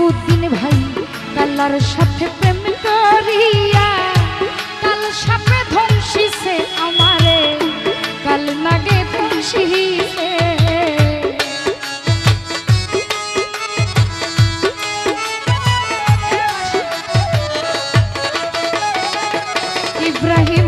আলাউদ্দিন ভাই কালার সাথে প্রেম করিয়া কাল সাপে ধ্বংসিছে আমারে কাল নাগে ধ্বংসিছে ইব্রাহিম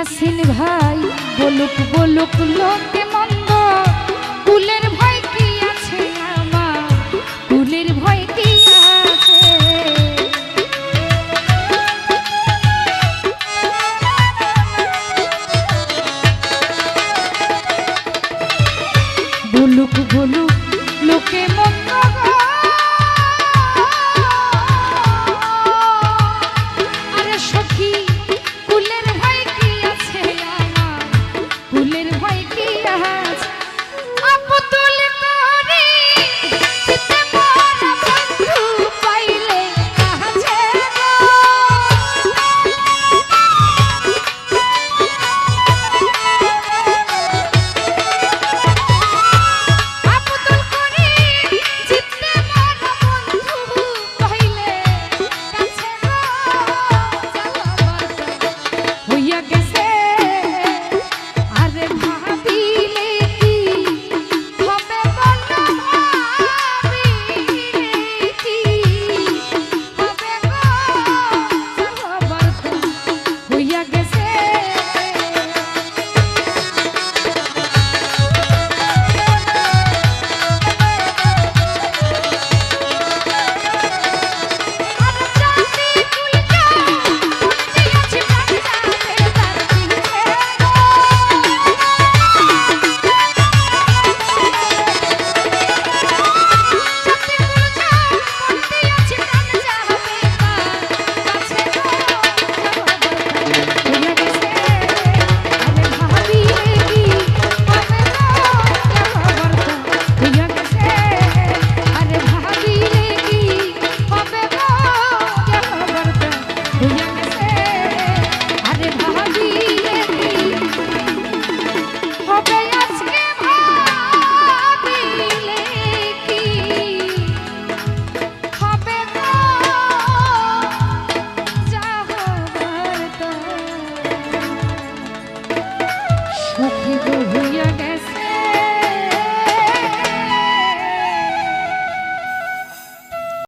ইয়াসিন ভাই বলুক বলুক লোকে মন্দ। কুলের